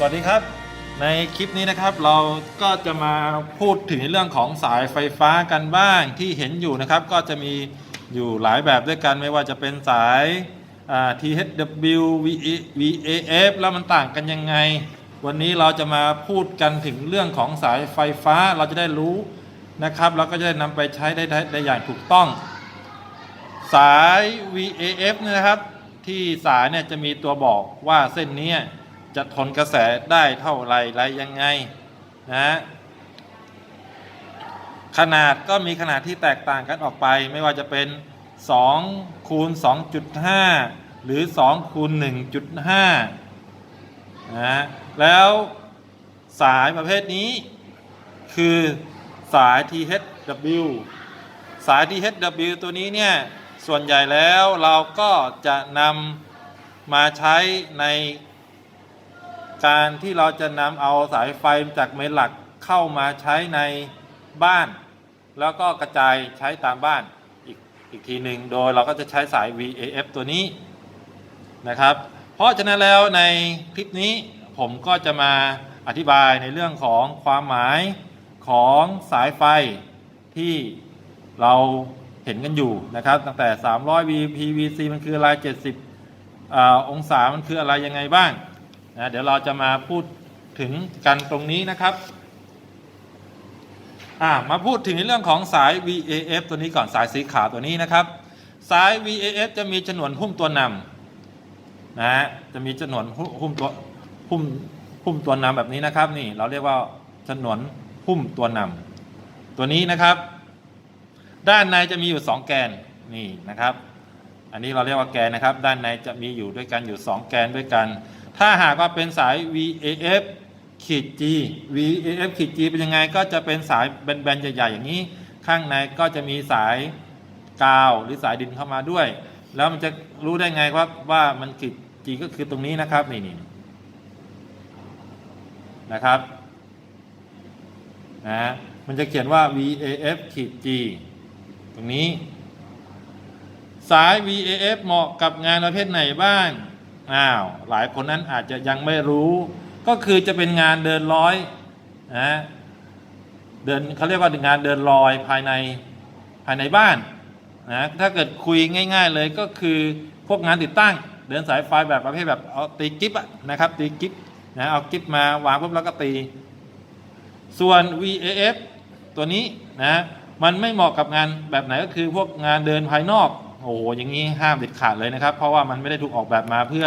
สวัสดีครับ ในคลิปนี้นะครับเราก็จะมาพูดถึงเรื่องของสายไฟฟ้ากันบ้างที่เห็นอยู่นะครับ ก็จะมีอยู่หลายแบบด้วยกันไม่ว่าจะเป็นสาย THWVAF แล้วมันต่างกันยังไง วันนี้เราจะมาพูดกันถึงเรื่องของสายไฟฟ้าเราจะได้รู้นะครับเราก็จะได้นำไปใช้ได้ได้อย่างถูกต้อง สาย VAF เนยนะครับที่สายเนี่ยจะมีตัวบอกว่าเส้นนี้ จะทนกระแสได้เท่าไรไรยังไงนะขนาดก็มีขนาดที่แตกต่างกันออกไป ไม่ว่าจะเป็น2คูณ2.5 หรือ2คูณ1.5นะแล้วสายประเภทนี้ คือสาย THW สาย THW ตัวนี้เนี่ย ส่วนใหญ่แล้วเราก็จะนำมาใช้ใน การที่เราจะนำเอาสายไฟจากเมนหลักเข้ามาใช้ในบ้าน แล้วก็กระจายใช้ตามบ้านอีกอีกทีหนึ่งโดยเราก็จะใช้สาย VAF ตัวนี้นะครับ เพราะฉะนั้นแล้วในคลิปนี้ผมก็จะมาอธิบายในเรื่องของความหมายของสายไฟที่เราเห็นกันอยู่นะครับ ตั้งแต่ 300 VP VC มันคืออะไร 70อองศามันคืออะไรยังไงบ้าง นะเดี๋ยวเราจะมาพูดถึงกันตรงนี้นะครับอ่ามาพูดถึงในเรื่องของสาย VAF ตัวนี้ก่อนสายสีขาวตัวนี้นะครับ สาย VAF จะมีฉนวนหุ้มตัวนำนะฮะจะมีฉนวนหุ้มตัวหุ้มหุ้มตัวนำแบบนี้นะครับนี่เราเรียกว่าฉนวนหุ้มตัวนำตัวนี้นะครับ ด้านในจะมีอยู่ 2 แกนนี่นะครับ อันนี้เราเรียกว่าแกนนะครับ ด้านในจะมีอยู่ด้วยกันอยู่ 2 แกนด้วยกัน ถ้าหากว่าเป็นสาย VAF ขีด G VAF ขีด G เป็นยังไงก็จะเป็นสายแบนๆใหญ่ๆอย่างนี้ ข้างในก็จะมีสายกาวหรือสายดินเข้ามาด้วย แล้วมันจะรู้ได้ไงครับว่ามันขีด G ก็คือตรงนี้นะครับนี่นี่นะครับนะมันจะเขียนว่า VAF ขีด G ตรงนี้ สาย VAF เหมาะกับงานประเภทไหนบ้าง อ้าวหลายคนนั้นอาจจะยังไม่รู้ ก็คือจะเป็นงานเดินร้อยนะเดินเขาเรียกว่างานเดินลอยภายในภายในบ้านนะถ้าเกิดคุยง่าย ๆเลยก็คือพวกงานติดตั้ง เดินสายไฟแบบประเภทแบบเอาตีกิฟอะนะครับตีกิฟนะเอากิฟมาวางปุ๊บแล้วก็ตี ส่วน VAF ตัวนี้นะมันไม่เหมาะกับงานแบบไหนก็คือพวกงานเดินภายนอก โอ้โหอย่างนี้ห้ามเด็ดขาดเลยนะครับ เพราะว่ามันไม่ได้ถูกออกแบบมาเพื่อ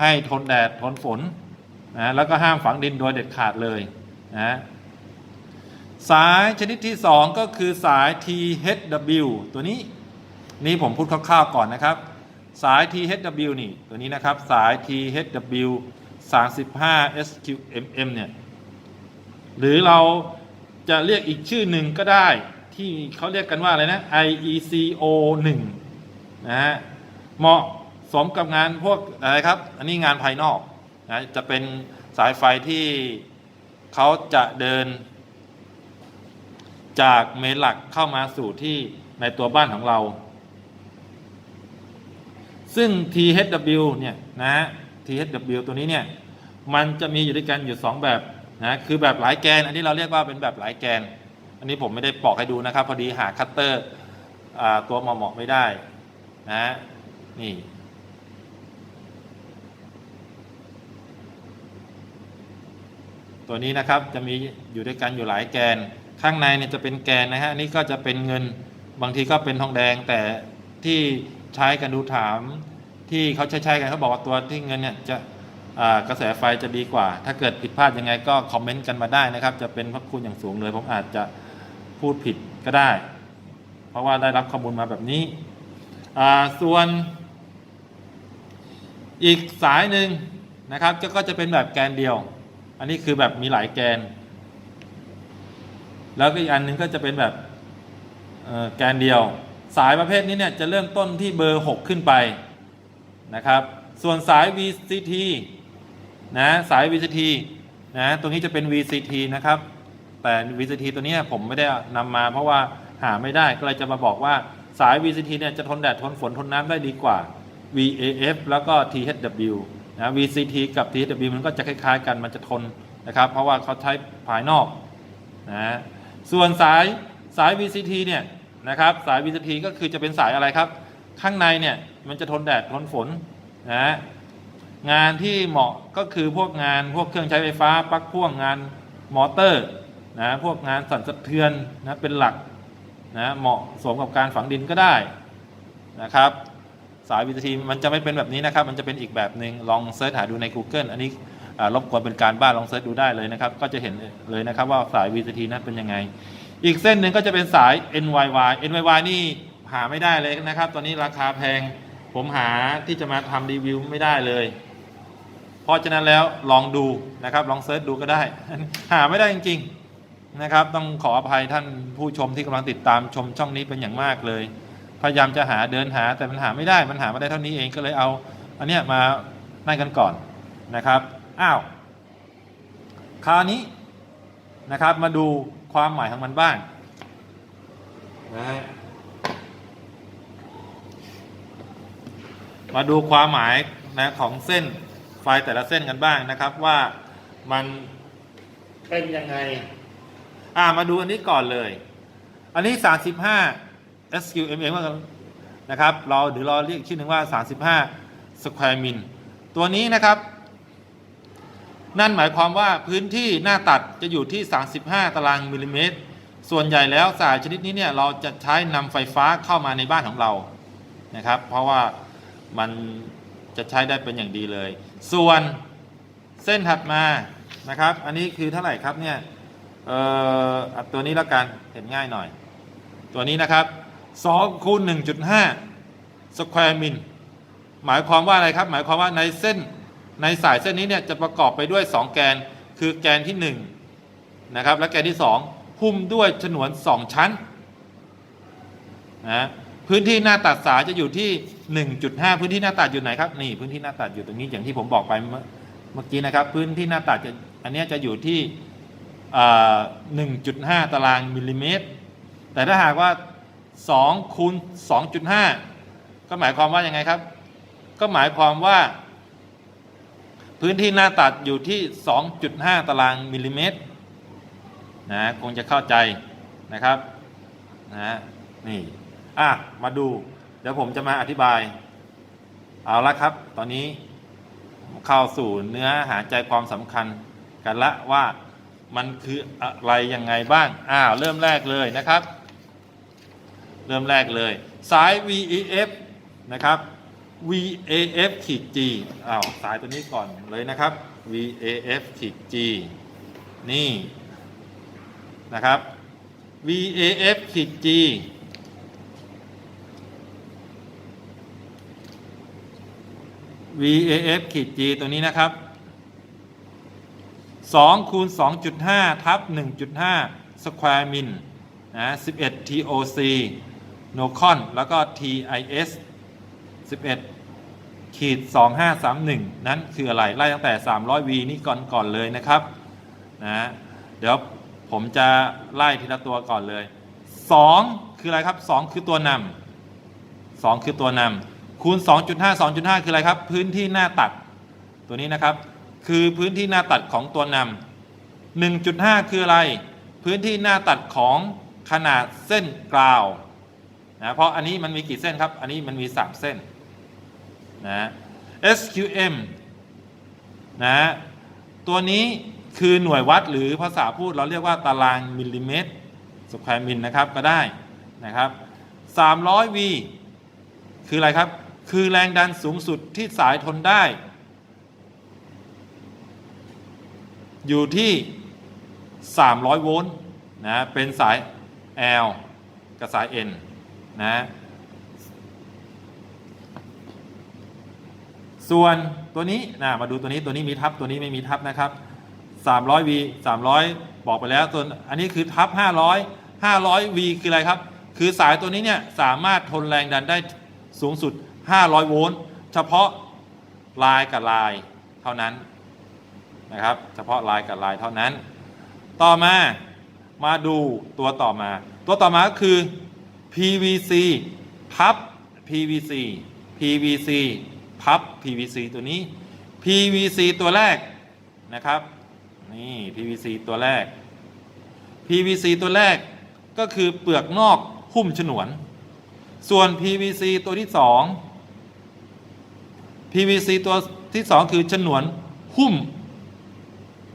ให้ทนแดดทนฝนนะแล้วก็ห้ามฝังดินโดยเด็ดขาดเลยนะสายชนิดที่ 2 ก็คือสาย THW ตัวนี้นี่ผมพูดคร่าวๆก่อนนะครับ สาย THW นี่ตัวนี้นะครับสาย THW 35 SQMM เนี่ยหรือเราจะเรียกอีกชื่อหนึ่งก็ได้ ที่เขาเรียกกันว่าอะไรนะ IECO 1นะฮะเหมาะสมกับงานพวกอะไรครับ อันนี้งานภายนอกนะจะเป็นสายไฟที่เขาจะเดิน จากเมนหลักเข้ามาสู่ที่ในตัวบ้านของเรา ซึ่ง THW เนี่ยนะ THW ตัวนี้เนี่ย มันจะมีอยู่ด้วยกันอยู่ 2 แบบนะคือแบบหลายแกน อันนี้เราเรียกว่าเป็นแบบหลายแกน นนี้ผมไม่ได้ปอกให้ดูนะครับ พอดีหาคัตเตอร์ตัวเหมาะๆไม่ได้นะนี่ตัวนี้นะครับจะมีอยู่ด้วยกันอยู่หลายแกน ข้างในเนี่ยจะเป็นแกนนะฮะนี่ก็จะเป็นเงินบางทีก็เป็นทองแดงแต่ที่ใช้กันดูถาม ที่เขาใช้ใช้กันเขาบอกว่าตัวที่เงินเนี่ยจะกระแสไฟจะดีกว่า ถ้าเกิดผิดพลาดยังไงก็คอมเมนต์กันมาได้นะครับ จะเป็นพระคุณอย่างสูงเลยผมอาจจะ พูดผิดก็ได้ เพราะว่าได้รับข้อมูลมาแบบนี้ ส่วน อีกสายหนึ่งนะครับก็จะเป็นแบบแกนเดียว อันนี้คือแบบมีหลายแกน แล้วก็อีกอันหนึงก็จะเป็นแบบแกนเดียว สายประเภทนี้เนี่ยจะเริ่มต้นที่เบอร์ 6 ขึ้นไปนะครับ ส่วนสาย VCT นะสาย VCT นะตรงนี้จะเป็น VCT นะครับ แต่ VCT ตัวนี้ผมไม่ได้นำมา เพราะว่าหาไม่ได้ก็เลยจะมาบอกว่าสาย VCT เนี่ยจะทนแดดทนฝนทนน้ำได้ดีกว่า VAF แล้วก็ THW นะ VCT กับ THW มันก็จะคล้ายๆ กันมันจะทนนะครับ เพราะว่าเขาใช้ภายนอกนะส่วนสายสาย VCT เนี่ยนะครับสาย VCT ก็คือจะเป็นสายอะไรครับ ข้างในเนี่ยมันจะทนแดดทนฝนนะงานที่เหมาะก็คือพวกงานพวกเครื่องใช้ไฟฟ้าปลั๊กพ่วงงานมอเตอร์ นะพวกงานสั่นสะเทือนนะเป็นหลักนะเหมาะสมกับการฝังดินก็ได้นะครับ สาย VCT มันจะไม่เป็นแบบนี้นะครับ มันจะเป็นอีกแบบหนึ่งลองเซิร์ชหาดูใน Google อันนี้รบกวนเป็นการบ้านลองเซิร์ชดูได้เลยนะครับ ก็จะเห็นเลยนะครับว่าสาย VCT นั้นเป็นยังไง อีกเส้นหนึ่งก็จะเป็นสาย NYY NYY นี่หาไม่ได้เลยนะครับ ตอนนี้ราคาแพงผมหาที่จะมาทำรีวิวไม่ได้เลย เพราะฉะนั้นแล้วลองดูนะครับ ลองเซิร์ชดูก็ได้ หาไม่ได้จริงๆ นะครับ ต้องขออภัยท่านผู้ชมที่กำลังติดตามชมช่องนี้เป็นอย่างมากเลย พยายามจะหาเดินหาแต่มันหาไม่ได้มันหามาได้เท่านี้เองก็เลยเอาอันเนี้ยมานั่นกันก่อนนะครับอ้าวคราวนี้นะครับมาดูความหมายของมันบ้างนะฮะมาดูความหมายนะของเส้นไฟแต่ละเส้นกันบ้างนะครับว่ามันเป็นยังไง อ่ามาดูอันนี้ก่อนเลย อันนี้ 35 SQMM ว่ากันนะครับ เราเดี๋ยวเราเรียกชื่อหนึ่งว่า 35 square min ตัวนี้นะครับ นั่นหมายความว่าพื้นที่หน้าตัดจะอยู่ที่ 35 ตารางมิลลิเมตร ส่วนใหญ่แล้วสายชนิดนี้เนี่ยเราจะใช้นำไฟฟ้าเข้ามาในบ้านของเรานะครับ เพราะว่ามันจะใช้ได้เป็นอย่างดีเลย ส่วนเส้นถัดมานะครับ อันนี้คือเท่าไหร่ครับเนี่ย เอ่ออะตัวนี้แล้วกันเห็นง่ายหน่อย ตัวนี้นะครับ2คูณ1.5 square min หมายความว่าอะไรครับ หมายความว่าในเส้นในสายเส้นนี้เนี่ยจะประกอบไปด้วย 2 แกนคือแกนที่ 1 นะครับ และแกนที่ 2 หุ้มด้วยฉนวน 2 ชั้นนะพื้นที่หน้าตัดสายจะอยู่ที่ 1.5 พื้นที่หน้าตัดอยู่ไหนครับนี่พื้นที่หน้าตัดอยู่ตรงนี้อย่างที่ผมบอกไปเมื่อกี้นะครับ พื้นที่หน้าตัดจะอันนี้จะอยู่ที่ 1.5 ตารางมิลลิเมตร แต่ถ้าหากว่า2คูณ2.5 ก็หมายความว่ายังไงครับ ก็หมายความว่า พื้นที่หน้าตัดอยู่ที่ 2.5 ตารางมิลลิเมตรนะคงจะเข้าใจนะครับนะนี่อะมาดู เดี๋ยวผมจะมาอธิบาย เอาละครับ ตอนนี้เข้าสู่เนื้อหาใจความสำคัญกันละว่า มันคืออะไรยังไงบ้าง อ้าว เริ่มแรกเลยนะครับ เริ่มแรกเลย สาย VEF นะครับ VAF ขีด G อ้าว สายตัวนี้ก่อนเลยนะครับ VAF ขีด G นี่นะครับ VAF ขีด G VAF ขีด G ตัวนี้นะครับ 2คูณ2.5ทับ1.5 square min นะ11 TOC NOCON แล้วก็ TIS 11ขีด2531 นั้นคืออะไร ไล่ตั้งแต่ 300V นี่ก่อนก่อนเลยนะครับนะเดี๋ยวผมจะไล่ทีละตัวก่อนเลย 2 คืออะไรครับ 2 คือตัวนำ2 คือตัวนำคูณ 2.5 2.5 คืออะไรครับ พื้นที่หน้าตัดตัวนี้นะครับ คือพื้นที่หน้าตัดของตัวนำ1.5 คืออะไร พื้นที่หน้าตัดของขนาดเส้นกราวนะเพราะอันนี้มันมีกี่เส้นครับ อันนี้มันมี 3 เส้นนะ SQM นะตัวนี้คือหน่วยวัดหรือภาษาพูดเราเรียกว่าตารางมิลลิเมตรสแควร์มิลนะครับก็ได้นะครับ 300V คืออะไรครับ คือแรงดันสูงสุดที่สายทนได้ อยู่ที่ 300 โวลต์นะเป็นสาย L กับสาย N นะส่วนตัวนี้นะมาดูตัวนี้ตัวนี้มีทับตัวนี้ไม่มีทับนะครับ 300V 300 บอกไปแล้วส่วนอันนี้คือทับ 500 500V คืออะไรครับ คือสายตัวนี้เนี่ยสามารถทนแรงดันได้สูงสุด 500 โวลต์เฉพาะลายกับลายเท่านั้น นะครับ เฉพาะลายกับลายเท่านั้น ต่อมามาดูตัวต่อมา ตัวต่อมาก็คือ PVC พับ PVC PVC พับ PVC ตัวนี้ PVC ตัวแรกนะครับนี่ PVC ตัวแรก PVC ตัวแรกก็คือเปลือกนอกหุ้มฉนวน ส่วน PVC ตัวที่2 PVC ตัวที่2คือฉนวนหุ้ม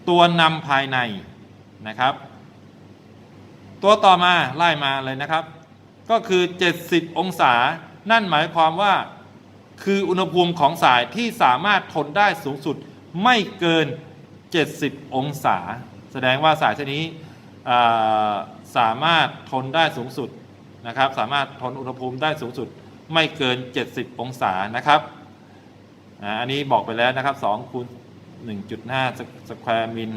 ตัวนำภายในนะครับ ตัวต่อมาไล่มาเลยนะครับ ก็คือ 70 องศา นั่นหมายความว่าคืออุณหภูมิของสายที่สามารถทนได้สูงสุดไม่เกิน 70 องศา แสดงว่าสายชนี้สามารถทนได้สูงสุดนะครับ สามารถทนอุณหภูมิได้สูงสุดไม่เกิน 70 องศานะครับอันนี้บอกไปแล้วนะครับ2คูณ 1.5 สแควร์มิล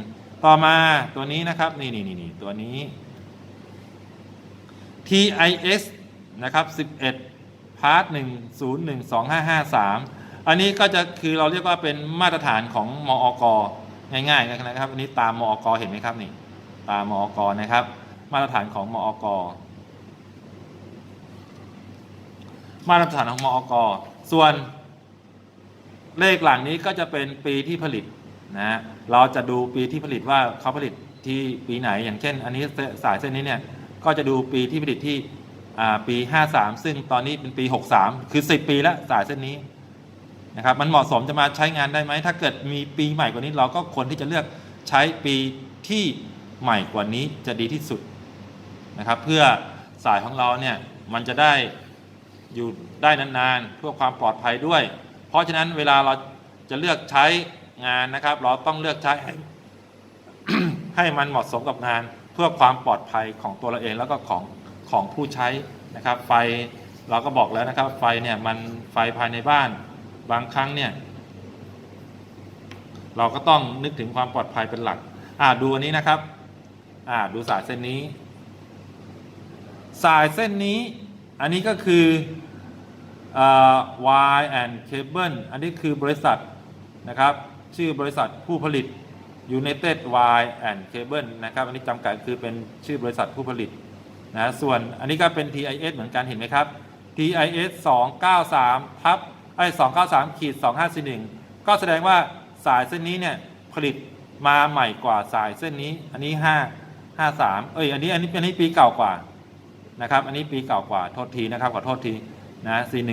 ต่อมาตัวนี้นะครับ นี่นี่นี่ตัวนี้ TIS นะครับ 11 พาร์ท 1012553 อันนี้ก็จะคือเราเรียกว่าเป็นมาตรฐานของมอกง่ายๆนะครับ อันนี้ตามมอกเห็นไหมครับนี่ ตามมอกนะครับ มาตรฐานของมอกมาตรฐานของมอกส่วนเลขหลังนี้ก็จะเป็นปีที่ผลิต นะเราจะดูปีที่ผลิตว่าเขาผลิตที่ปีไหน อย่างเช่น อันนี้สายเส้นนี้เนี่ยก็จะดูปีที่ผลิตที่อ่าปี 53 ซึ่งตอนนี้เป็นปี 63 คือ 10 ปีแล้วสายเส้นนี้นะครับมันเหมาะสมจะมาใช้งานได้ไหม ถ้าเกิดมีปีใหม่กว่านี้ เราก็ควรที่จะเลือกใช้ปีที่ใหม่กว่านี้จะดีที่สุดนะครับ เพื่อสายของเราเนี่ยมันจะได้อยู่ได้นานๆ เพื่อความปลอดภัยด้วย เพราะฉะนั้นเวลาเราจะเลือกใช้ งานนะครับ เราต้องเลือกใช้ให้ให้มันเหมาะสมกับงาน เพื่อความปลอดภัยของตัวเราเองแล้วก็ของของผู้ใช้นะครับ ไฟเราก็บอกแล้วนะครับ ไฟเนี่ยมันไฟภายในบ้านบางครั้งเนี่ย เราก็ต้องนึกถึงความปลอดภัยเป็นหลัก อ่าดูอันนี้นะครับ อ่าดูสายเส้นนี้ สายเส้นนี้ อันนี้ก็คืออ่า Y and Cable อันนี้คือบริษัทนะครับ ชื่อบริษัทผู้ผลิต United Y and Cable นะครับอันนี้จำกัดคือเป็นชื่อบริษัทผู้ผลิตนะส่วนอันนี้ก็เป็น TIS เหมือนกันเห็นไหมครับ TIS 293ทับไอ้293ขีด2541ก็แสดงว่าสายเส้นนี้เนี่ยผลิตมาใหม่กว่าสายเส้นนี้ อันนี้ 5 53 เอ้ยอันนี้อันนี้อันนี้ปีเก่ากว่านะครับ อันนี้ปีเก่ากว่าโทษทีนะครับขอโทษทีนะ C1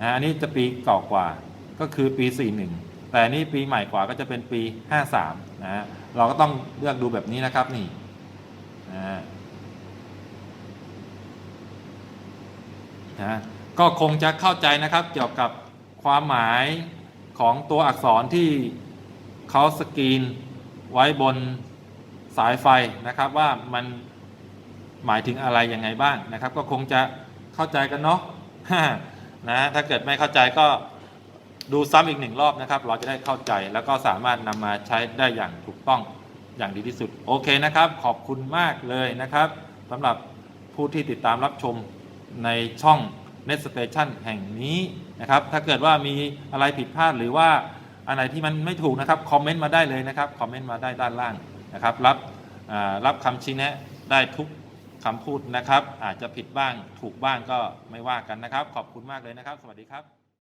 นะอันนี้จะปีเก่ากว่า ก็คือปี 41 แต่นนี่ปีใหม่กว่าก็จะเป็นปี 53 นะฮะเราก็ต้องเลือกดูแบบนี้นะครับนี่นะนะก็คงจะเข้าใจนะครับเกี่ยวกับความหมายของตัวอักษรที่เขาสกรีนไว้บนสายไฟนะครับว่ามันหมายถึงอะไรยังไงบ้างนะครับ ก็คงจะเข้าใจกันเนาะนะถ้าเกิดไม่เข้าใจก็ ดูซ้ำอีกหนึ่งรอบนะครับ เราจะได้เข้าใจแล้วก็สามารถนำมาใช้ได้อย่างถูกต้องอย่างดีที่สุด โอเคนะครับ ขอบคุณมากเลยนะครับสำหรับผู้ที่ติดตามรับชมในช่อง Net Station แห่งนี้นะครับ ถ้าเกิดว่ามีอะไรผิดพลาดหรือว่าอันไหนที่มันไม่ถูกนะครับคอมเมนต์มาได้เลยนะครับคอมเมนต์มาได้ด้านล่างนะครับรับรับคำชี้แนะได้ทุกคำพูดนะครับ อาจจะผิดบ้างถูกบ้างก็ไม่ว่ากันนะครับ ขอบคุณมากเลยนะครับ สวัสดีครับ